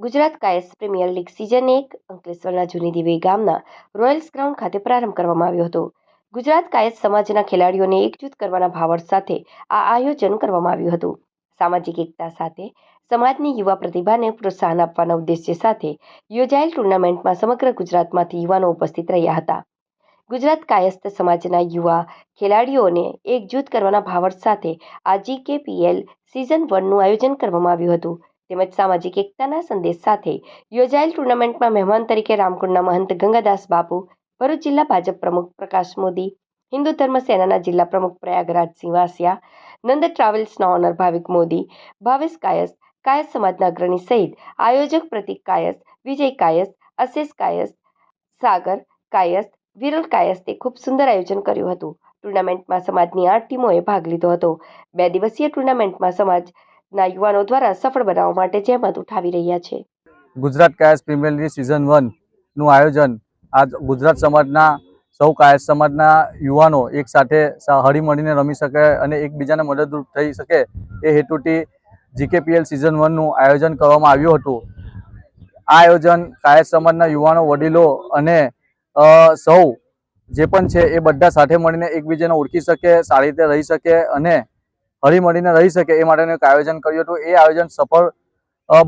Gujarat Kayas premier league season એક, અંકલેશ્વરના જૂની દિવે ગામના રોયલ્સ ગ્રાઉન્ડ ખાતે પ્રારંભ કરવામાં આવ્યો હતો. ગુજરાત કાયસ સમાજના ખેલાડીઓને એકજૂથ કરવાના ભાવર સાથે આ આયોજન કરવામાં આવ્યું હતું. સામાજિક એકતા સાથે, સમાજની યુવા પ્રતિભાને પ્રોત્સાહન આપવાના ઉદ્દેશ્ય સાથે યોજાયેલ ટુર્નામેન્ટમાં સમગ્ર ગુજરાતમાંથી યુવાનો ઉપસ્થિત રહ્યા હતા. ગુજરાત કાયસ્થ સમાજના યુવા ખેલાડીઓને એકજૂથ કરવાના ભાવાર્થ સાથે આ જીકેપીએલ સિઝન વનનું આયોજન કરવામાં આવ્યું હતું. તેમજ સામાજિક એકતાના સંદેશ સાથે યોજાયેલ ટુર્નામેન્ટમાં મહેમાન તરીકે રામકુંડના મહંત ગંગાદાસ બાપુ, ભરૂચ જિલ્લા ભાજપ પ્રમુખ પ્રકાશ મોદી, હિન્દુ ધર્મ સેનાના જિલ્લા પ્રમુખ પ્રયાગરાજસિંહ વાસિયા નંદ ટ્રાવેલ્સના ઓનર ભાવિક મોદી, ભાવેશ કાયસ કાયસ સમાજના અગ્રણી સહિત આયોજક પ્રતિક કાયસ, વિજય કાયસ, અશેષ કાયસ, સાગર કાયસ, વિરલ કાયસ્તે ખૂબ સુંદર આયોજન કર્યું હતું. ટુર્નામેન્ટમાં સમાજની આઠ ટીમોએ ભાગ લીધો હતો. બે દિવસીય ટુર્નામેન્ટમાં સમાજના યુવાનો દ્વારા સફળ બનાવવા માટે જહેમત ઉઠાવી રહ્યા છે. Gujarat Kayas premier league season વનનું આયોજન આજ ગુજરાત સમાજના, સૌ કાયસ સમાજના યુવાનો એક સાથે હળીમળીને રમી શકે અને એકબીજાને મદદરૂપ થઈ શકે એ હેતુથી જીકેપીએલ સિઝન વનનું આયોજન કરવામાં આવ્યું હતું. આ આયોજન કાયસ સમાજના યુવાનો, વડીલો અને સૌ જે પણ છે એ બધા સાથે મળીને એકબીજાને ઓળખી શકે, સારી રીતે રહી શકે અને હળીમળીને રહી શકે એ માટેનું એક આયોજન કર્યું હતું. એ આયોજન સફળ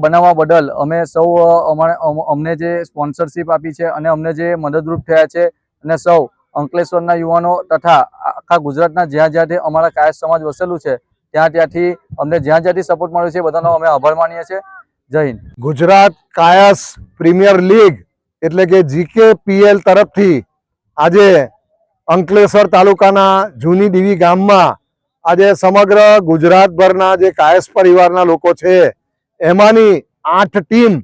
બનાવવા બદલ અમે સૌ અમારે અમને જે સ્પોન્સરશિપ આપી છે અને અમને જે મદદરૂપ થયા છે અને સૌ અંકલેશ્વરના યુવાનો તથા આખા ગુજરાતના જ્યાં જ્યાંથી અમારા કાયસ સમાજ વસેલું છે, ત્યાં ત્યાંથી અમને જ્યાં જ્યાંથી સપોર્ટ મળ્યો છે બધાનો અમે આભાર માનીએ છીએ. જય ગુજરાત કાયસ પ્રીમિયર લીગ એટલે કે જીકેપીએલ તરફથી આજે અંકલેશ્વર તાલુકાના જૂની દીવી ગામમાં આજે સમગ્ર ગુજરાતભરના જે કાયસ પરિવારના લોકો છે, એમાંની આઠ ટીમ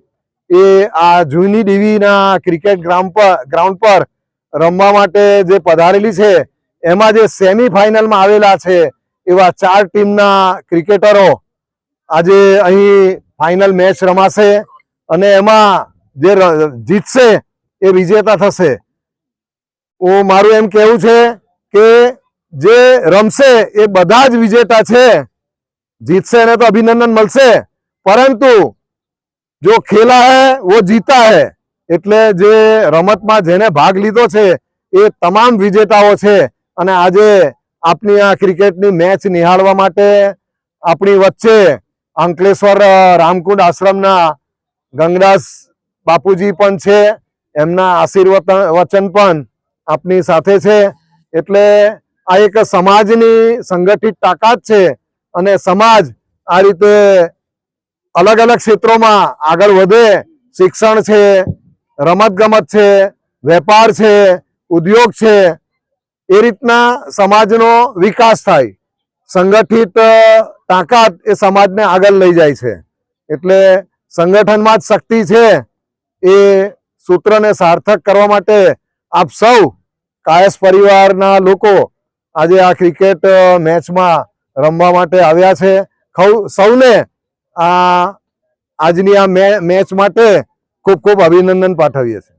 એ આ જૂની દીવીના ક્રિકેટ ગ્રાઉન્ડ પર ગ્રાઉન્ડ પર રમવા માટે જે પધારેલી છે, એમાં જે સેમિફાઇનલમાં આવેલા છે, એવા ચાર ટીમના ક્રિકેટરો આજે અહીં ફાઇનલ મેચ રમાશે અને એમાં જે જીતશે એ વિજેતા થશે. હું મારું એમ કહેવું છે કે જે રમશે એ બધા જ વિજેતા છે. જીતશે એને તો અભિનંદન મળશે. પરંતુ જો ખેલા હે, વો જીતા હે, એટલે જે રમતમાં જેને ભાગ લીધો છે, એ તમામ વિજેતાઓ છે. અને આજે આપની આ ક્રિકેટની મેચ નિહાળવા માટે આપણી વચ્ચે અંકલેશ્વર રામકુંડ આશ્રમના ગંગદાસ બાપુજી પણ છે. એમના આશીર્વચન વચન પણ આપની સાથે છે. એટલે આ એક સમાજની સંગઠિત તાકાત છે અને સમાજ આ રીતે અલગ અલગ ક્ષેત્રોમાં આગળ વધે. શિક્ષણ છે, રમતગમત છે, વેપાર છે, ઉદ્યોગ છે, એ રીતના સમાજનો વિકાસ થાય. સંગઠિત તાકાત એ સમાજને આગળ લઈ જાય છે. એટલે સંગઠનમાં જ શક્તિ છે એ સૂત્રને સાર્થક કરવા માટે આપ સૌ કાયસ પરિવારના લોકો આજે આ ક્રિકેટ મેચમાં રમવા માટે આવ્યા છે. સૌને આ, આજની આ મેચ માટે ખૂબ ખૂબ અભિનંદન પાઠવીએ છીએ.